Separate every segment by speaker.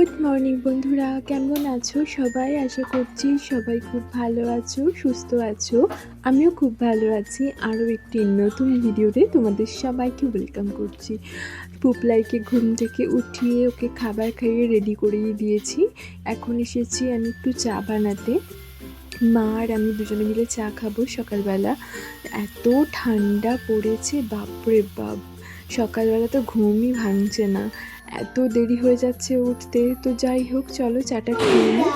Speaker 1: Good morning বন্ধুরা, কেমন আছো সবাই? আশা করছি সবাই খুব ভালো আছো, সুস্থ আছো। আমিও খুব ভালো আছি। আরও একটি নতুন ভিডিওতে তোমাদের সবাইকে ওয়েলকাম করছি। পুপলাইকে ঘুম থেকে উঠিয়ে ওকে খাবার খাইয়ে রেডি করিয়ে দিয়েছি। এখন এসেছি আমি একটু চা বানাতে। মা আর আমি দুজনে মিলে চা খাব সকালবেলা। এত ঠান্ডা পড়েছে, বাপরে বাপ। সকালবেলা তো ঘুমই ভাঙছে না। এত দেরি হয়ে যাচ্ছে উঠতে, তো যাই হোক, চলো চাটা খেয়ে নিই।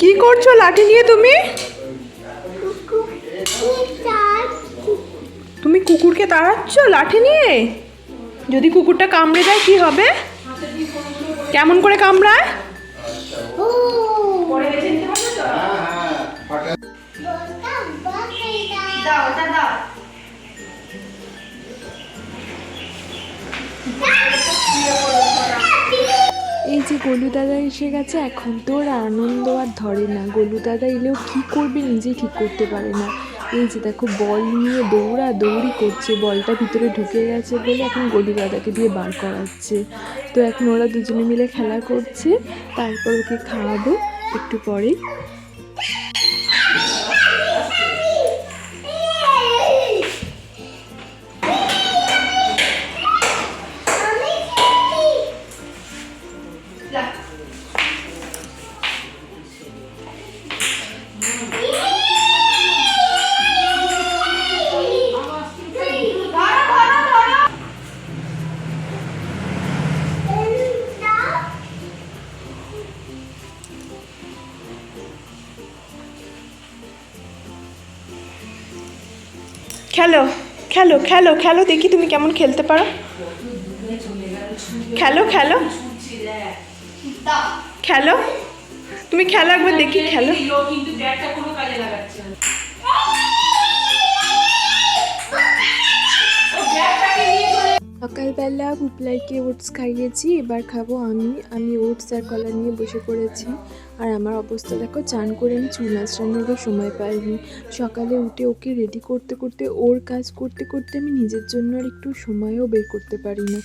Speaker 2: কি করছ, লাঠি নিয়ে তুমি? তুমি কুকুরকে তাড়াচ্ছ লাঠি নিয়ে? যদি কুকুরটা কামড়ে দেয় কি হবে? কেমন করে কামড়ায়?
Speaker 1: এই যে গোলু দাদা এসে গেছে, এখন তো ওর আনন্দ আর ধরে না। গোলু দাদা এলেও কি করবে নিজে ঠিক করতে পারে না। এই যে দেখো বল নিয়ে দৌড়া দৌড়ি করছে, বলটা ভিতরে ঢুকে গেছে বলে এখন গলি দাদাকে দিয়ে বার করাচ্ছে। তো এখন ওরা দুজনে মিলে খেলা করছে, তারপর ওকে খাওয়াবো একটু পরে।
Speaker 2: খেলো খেলো খেলো খেলো, দেখি তুমি কেমন খেলতে পারো। খেলো খেলো। খেলো। তুমি খেলো একবার, দেখি খেলো।
Speaker 1: সকালবেলা পুপলাইকে ওটস খাইয়েছি, এবার খাব আমি। আমি ওটস আর কলা নিয়ে বসে পড়েছি। আর আমার অবস্থা দেখো, চান করে আমি চুল আঁচড়ানোরও সময় পাইনি। সকালে উঠে ওকে রেডি করতে করতে, ওর কাজ করতে করতে আমি নিজের জন্য আর একটু সময়ও বের করতে পারি না।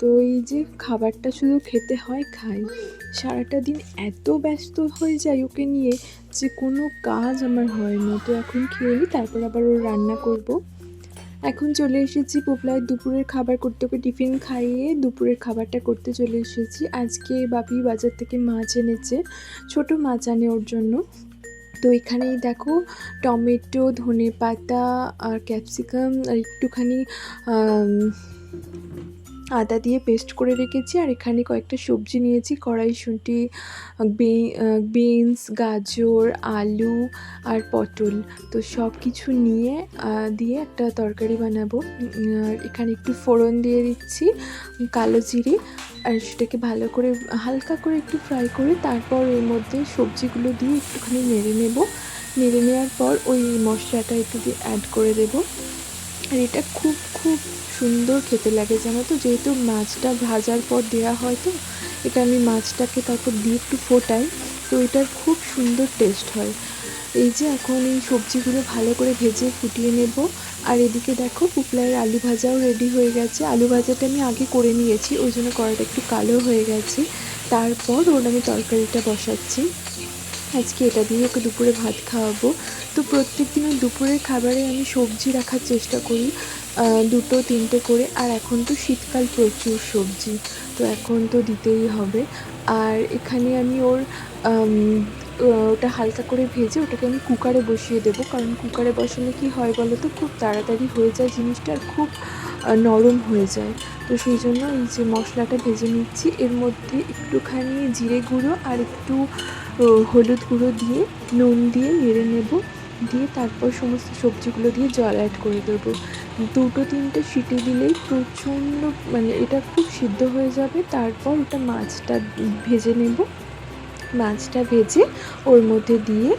Speaker 1: তো এই যে খাবারটা শুধু খেতে হয়, খাই। সারাটা দিন এত ব্যস্ত হয়ে যায় ওকে নিয়ে যে কোনো কাজ আমার হয় না। তো এখন খেয়ে নিই, তারপর আবার ওর রান্না করব। এখন চলে এসেছি পোপলায় দুপুরের খাবার করতে ওকে টিফিন খাইয়ে দুপুরের খাবারটা করতে চলে এসেছি। আজকে বাপি বাজার থেকে মাছ এনেছে, ছোট মাছ আনে ওর জন্য। তো এখানেই দেখো টমেটো ধনে পাতা আর ক্যাপসিকাম আর একটুখানি আদা দিয়ে পেস্ট করে রেখেছি আর এখানে কয়েকটা সবজি নিয়েছি কড়াইশুঁটি বিনস গাজর, আলু আর পটল। তো সব কিছু নিয়ে দিয়ে একটা তরকারি বানাবো। আর এখানে একটু ফোড়ন দিয়ে দিচ্ছি, কালো জিরে, আর সেটাকে ভালো করে, হালকা করে একটু ফ্রাই করে তারপর এর মধ্যে সবজিগুলো দিয়ে একটুখানি নেড়ে নেব। নেড়ে নেওয়ার পর ওই মশলাটা একটু দিয়ে অ্যাড করে দেবো। আর এটা খুব খুব সুন্দর খেতে লাগে, জানো তো? যেহেতু মাছটা ভাজার পর দেওয়া হয় তো, এটা আমি মাছটাকে তারপর দিয়ে একটু ফোটাই, তো এটার খুব সুন্দর টেস্ট হয়। এই যে এখন এই সবজিগুলো ভালো করে ভেজে ফুটিয়ে নেব, আর এদিকে দেখো পুপলাইয়ের আলু ভাজাও রেডি হয়ে গেছে। আলু ভাজাটা আমি আগে করে নিয়েছি, ওই জন্য কড়াটা একটু কালো হয়ে গেছে। তারপর ওর আমি তরকারিটা বসাচ্ছি। আজকে এটা দিয়ে ওকে দুপুরে ভাত খাওয়াবো। তো প্রত্যেক দিনের দুপুরের খাবারে আমি সবজি রাখার চেষ্টা করি দুটো, তিনটে করে। আর এখন তো শীতকাল প্রচুর সবজি, তো এখন তো দিতেই হবে। আর এখানে আমি ওর ওটা হালকা করে ভেজে ওটাকে আমি কুকারে বসিয়ে দেবো। কারণ কুকারে বসালে কি হয় বলো তো? খুব তাড়াতাড়ি হয়ে যায় জিনিসটা খুব নরম হয়ে যায়। তো সেই জন্য এই যে মশলাটা ভেজে নিচ্ছি, এর মধ্যে একটুখানি জিরে গুঁড়ো আর একটু হলুদ গুঁড়ো দিয়ে, নুন দিয়ে নেড়ে নেব। দিয়ে তারপর সমস্ত সবজিগুলো দিয়ে জল অ্যাড করে দেবো। দুটো তিনটে সিটি দিলেই প্রচণ্ড মানে এটা খুব সিদ্ধ হয়ে যাবে। তারপর ওটা মাছটা ভেজে নেব। মাছটা ভেজে ওর মধ্যে দিয়ে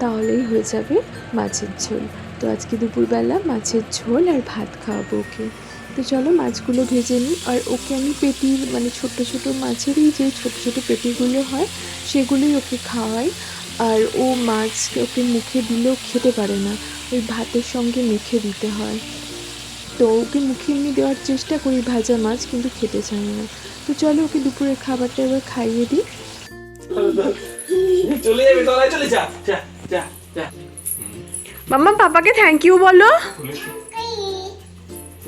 Speaker 1: তাহলেই হয়ে যাবে মাছের ঝোল। তো আজকে দুপুরবেলা মাছের ঝোল আর ভাত খাওয়াবো ওকে। তো চলো মাছগুলো ভেজে নিই। আর ওকে আমি পেটির মানে ছোট ছোট মাছেরই যে ছোট ছোট পেটিগুলো হয় সেগুলোই ওকে খাওয়াই। আর ও মাছ ওকে মুখে দিলেও খেতে পারে না। ওই ভাতের সঙ্গে মেখে দিতে হয়। তো ওকে মুখে এমনি দেওয়ার চেষ্টা করি ভাজা মাছ কিন্তু খেতে চায় না। তো চলো ওকে দুপুরের খাবারটা এবার খাইয়ে দিই।
Speaker 3: চলে যাবে চলে যা যা যা যা।
Speaker 2: মাম্মা পাপাকে থ্যাংক ইউ বলো।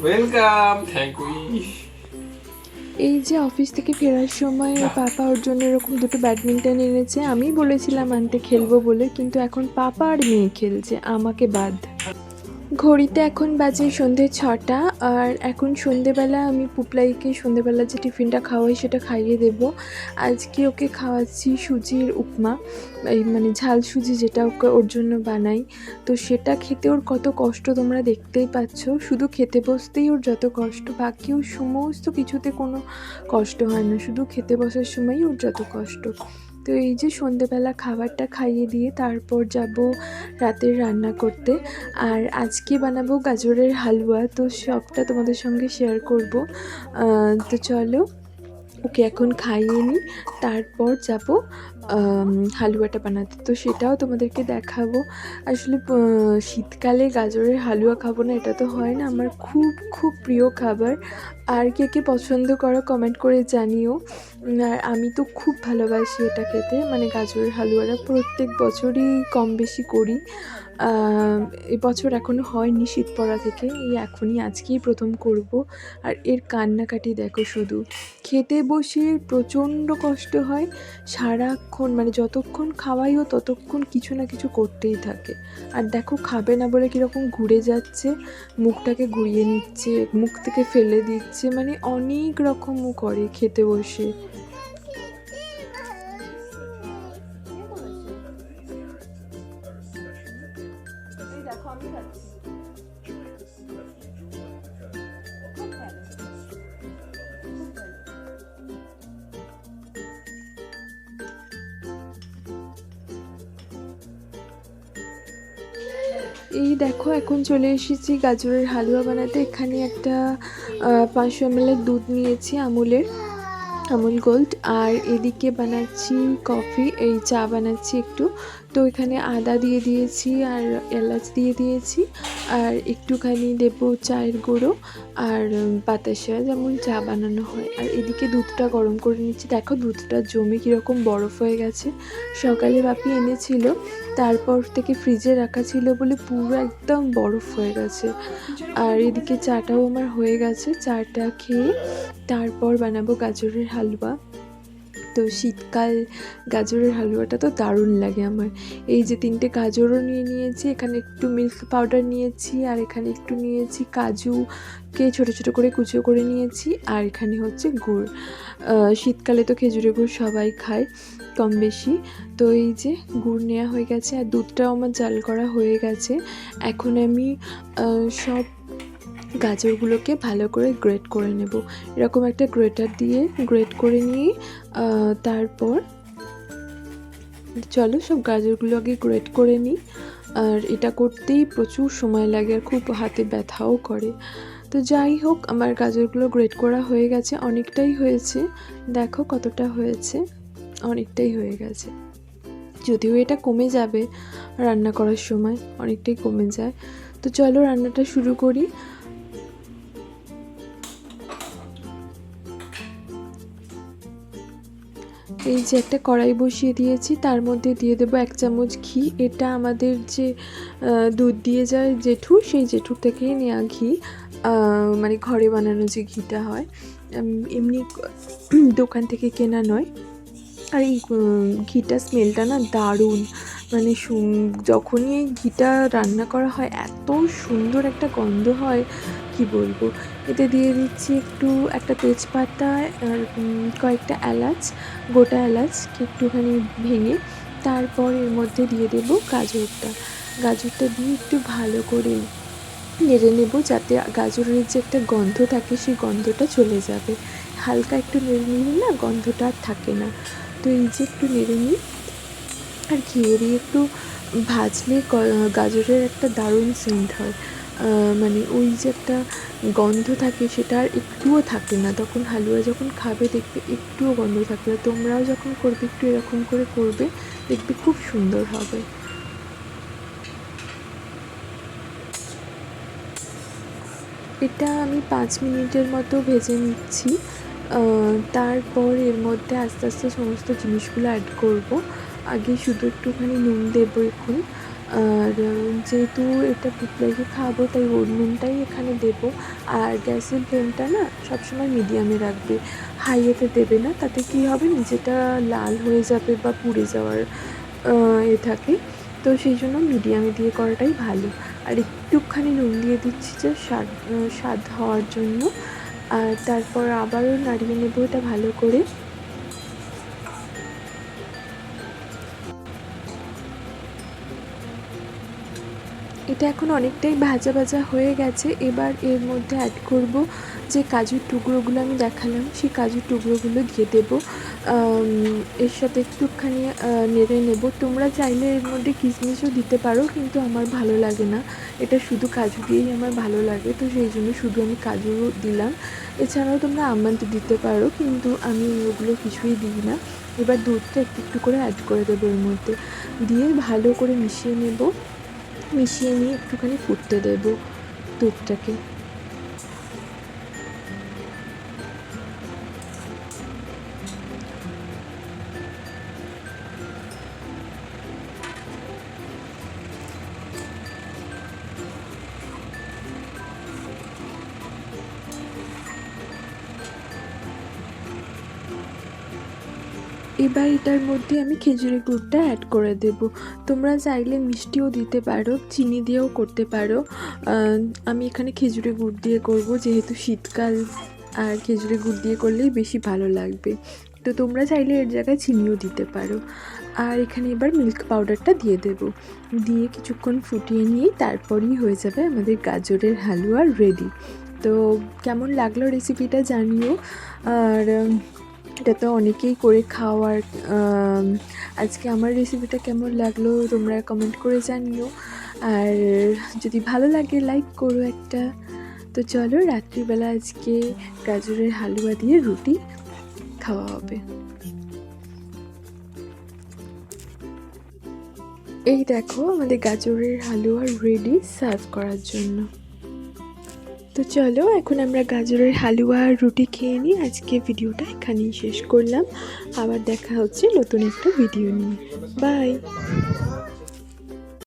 Speaker 3: ওয়েলকাম থ্যাংক ইউ
Speaker 1: এই যে অফিস থেকে ফেরার সময় পাপা ওর জন্য এরকম দুটো ব্যাডমিন্টন এনেছে আমি বলেছিলাম আনতে খেলব বলে কিন্তু এখন পাপা আর মেয়ে খেলছে আমাকে বাদ। ঘড়িতে এখন বাজে সন্ধে ছটা, আর এখন সন্ধেবেলা আমি পুপলাইকে সন্ধেবেলা যে টিফিনটা খাওয়াই সেটা খাইয়ে দেব। আজকে ওকে খাওয়াচ্ছি সুজির উপমা, এই মানে ঝাল সুজি যেটা ওকে ওর জন্য বানাই। তো সেটা খেতে ওর কত কষ্ট তোমরা দেখতেই পাচ্ছ। শুধু খেতে বসতেই ওর যত কষ্ট, বাকি ওর সমস্ত কিছুতে কোনো কষ্ট হয় না। শুধু খেতে বসার সময়ই ওর যত কষ্ট। তো এই যে সন্ধেবেলা খাবারটা খাইয়ে দিয়ে তারপর যাব রাতের রান্না করতে। আর আজকে বানাবো গাজরের হালুয়া, তো সবটা তোমাদের সঙ্গে শেয়ার করব। তো চলো, ওকে এখন খাইয়ে নিই, তারপর যাব হালুয়াটা বানাতে। তো সেটাও তোমাদেরকে দেখাবো। আসলে শীতকালে গাজরের হালুয়া খাব না, এটা তো হয় না। আমার খুব খুব প্রিয় খাবার। আর কে কে পছন্দ করো কমেন্ট করে জানিও। আর আমি তো খুব ভালোবাসি এটা খেতে। মানে গাজরের হালুয়াটা প্রত্যেক বছরই কম বেশি করি। এবছর এখনও হয়নি শীত পড়া থেকে, এই এখনই আজকেই প্রথম করব। আর এর কান্নাকাটি দেখো শুধু, খেতে বসে প্রচণ্ড কষ্ট হয়, সারাক্ষণ মানে যতক্ষণ খাওয়াই ও ততক্ষণ কিছু না কিছু করতেই থাকে। আর দেখো খাবে না বলে কীরকম ঘুরে যাচ্ছে, মুখটাকে ঘুরিয়ে নিচ্ছে, মুখ থেকে ফেলে দিচ্ছে মানে অনেক রকমও করে খেতে বসে। এই দেখো, এখন চলে এসেছি গাজরের হালুয়া বানাতে। এখানে একটা পাঁচশো এমএলের দুধ নিয়েছি, আমুলের, আমুল গোল্ড। আর এদিকে বানাচ্ছি কফি, এই চা বানাচ্ছি একটু। তো এখানে আদা দিয়ে দিয়েছি আর এলাচ দিয়ে দিয়েছি। আর একটুখানি দেবো চায়ের গুঁড়ো আর বাতাসা যেমন চা বানানো হয়। আর এদিকে দুধটা গরম করে নিচ্ছি। দেখো, দুধটা জমে কীরকম বরফ হয়ে গেছে। সকালে বাপি এনেছিল। তারপর থেকে ফ্রিজে রাখা ছিল বলে পুরো একদম বরফ হয়ে গেছে। আর এদিকে চাটাও আমার হয়ে গেছে, চাটা খেয়ে তারপর বানাবো গাজরের হালুয়া। তো শীতকাল গাজরের হালুয়াটা তো দারুণ লাগে আমার। এই যে তিনটে গাজরও নিয়ে নিয়েছি, এখানে একটু মিল্ক পাউডার নিয়েছি, আর এখানে একটু নিয়েছি কাজুকে ছোটো ছোটো করে কুচো করে নিয়েছি, আর এখানে হচ্ছে গুড়। শীতকালে তো খেজুরের গুড় সবাই খায় কম বেশি। তো এই যে গুড় নেওয়া হয়ে গেছে, আর দুধটাও আমার জাল করা হয়ে গেছে। এখন আমি সব গাজরগুলোকে ভালো করে গ্রেট করে নেব। এরকম একটা গ্রেটার দিয়ে গ্রেট করে নিয়ে তারপর চলো সব গাজরগুলো আগে গ্রেট করে নিই। আর এটা করতেই প্রচুর সময় লাগে আর খুব হাতে ব্যথাও করে। তো যাই হোক, আমার গাজরগুলো গ্রেট করা হয়ে গেছে, অনেকটাই হয়েছে। দেখো কতটা হয়েছে, অনেকটাই হয়ে গেছে। যদিও এটা কমে যাবে রান্না করার সময়, অনেকটাই কমে যায়। তো চলো রান্নাটা শুরু করি। এই যে একটা কড়াই বসিয়ে দিয়েছি, তার মধ্যে দিয়ে দেবো এক চামচ ঘি। এটা আমাদের যে দুধ দিয়ে যায় জেঠু, সেই জেঠুর থেকেই নেওয়া ঘি। মানে ঘরে বানানো যে ঘিটা হয়। এমনি দোকান থেকে কেনা নয়। আর এই ঘিটা স্মেলটা না দারুণ। মানে যখনই ঘিটা রান্না করা হয়, এত সুন্দর একটা গন্ধ হয়, কি বলব? এতে দিয়ে দিচ্ছি একটু একটা তেজপাতা আর কয়েকটা এলাচ, গোটা এলাচ একটুখানি ভেঙে তারপর এর মধ্যে দিয়ে দেবো গাজরটা। গাজরটা দিয়ে একটু ভালো করে নেড়ে নেব যাতে গাজরের যে একটা গন্ধ থাকে সেই গন্ধটা চলে যাবে। হালকা একটু নেড়ে নিলে না গন্ধটা আর থাকে না। তো এই যে একটু নেড়ে নিই আর ঘিয়ে দিয়ে একটু ভাজলে গাজরের একটা দারুণ সেন্ট হয়। মানে ওই যে একটা গন্ধ থাকে সেটা আর একটুও থাকে না। তখন হালুয়া যখন খাবে দেখবে একটুও গন্ধ থাকবে না। তোমরাও যখন করবে একটু এরকম করে করবে, দেখবে খুব সুন্দর হবে। এটা আমি পাঁচ মিনিটের মতো ভেজে নিচ্ছি। তারপর এর মধ্যে আস্তে আস্তে সমস্ত জিনিসগুলো অ্যাড করব। আগে শুধু একটুখানি নুন দেবো এখন। আর যেহেতু এটা পুতলাইকে খাব, তাই ওর নুনটাই এখানে দেবো। আর গ্যাসের ফ্লেমটা না সবসময় মিডিয়ামে রাখবে। হাইয়েতে দেবে না, তাতে কী হবে নিচেটা লাল হয়ে যাবে বা পুড়ে যাওয়ার এ থাকে। তো সেই জন্য মিডিয়ামে দিয়ে করাটাই ভালো। আর একটুখানি নুন দিয়ে দিচ্ছি যে স্বাদ স্বাদ হওয়ার জন্য। আর তারপর আবারও নাড়িয়ে নেব এটা ভালো করে। এটা এখন অনেকটাই ভাজা ভাজা হয়ে গেছে। এবার এর মধ্যে অ্যাড করব যে কাজুর টুকরোগুলো আমি দেখালাম, সেই কাজুর টুকরোগুলো দিয়ে দেবো। এর সাথে একটুখানি নেড়ে নেব। তোমরা চাইলে এর মধ্যে কিশমিশও দিতে পারো, কিন্তু আমার ভালো লাগে না। এটা শুধু কাজু দিয়েই আমার ভালো লাগে, তো সেই জন্য শুধু আমি কাজু দিলাম। এছাড়াও তোমরা আমন্ড দিতে পারো, কিন্তু আমি ওগুলো কিছুই দিই না। এবার দুধটা একটু একটু করে অ্যাড করে দেবো এর মধ্যে। দিয়ে ভালো করে মিশিয়ে নেব। মিশিয়ে নিয়ে একটুখানি ফুটতে দেব দুধটাকে এবার এটার মধ্যে আমি খেজুরের গুড়টা অ্যাড করে দেব। তোমরা চাইলে মিষ্টিও দিতে পারো, চিনি দিয়েও করতে পারো। আমি এখানে খেজুরের গুড় দিয়ে করব, যেহেতু শীতকাল, আর খেজুরের গুড় দিয়ে করলেই বেশি ভালো লাগবে। তো তোমরা চাইলে এর জায়গায় চিনিও দিতে পারো। আর এখানে এবার মিল্ক পাউডারটা দিয়ে দেব। দিয়ে কিছুক্ষণ ফুটিয়ে নিয়ে তারপরই হয়ে যাবে আমাদের গাজরের হালুয়া রেডি তো কেমন লাগল রেসিপিটা জানিও। আর এটা তো অনেকেই করে খাওয়ার আজকে আমার রেসিপিটা কেমন লাগল তোমরা কমেন্ট করে জানিও। আর যদি ভালো লাগে লাইক করো একটা। তো চলো রাত্রিবেলা আজকে গাজরের হালুয়া দিয়ে রুটি খাওয়া হবে। এই দেখো আমাদের গাজরের হালুয়া রেডি সার্ভ করার জন্য। তো চলো, এখন আমরা গাজরের হালুয়া আর রুটি খেয়ে নিই। আজকে ভিডিওটা এখানেই শেষ করলাম। আবার দেখা হচ্ছে নতুন একটা ভিডিও নিয়ে। বাই।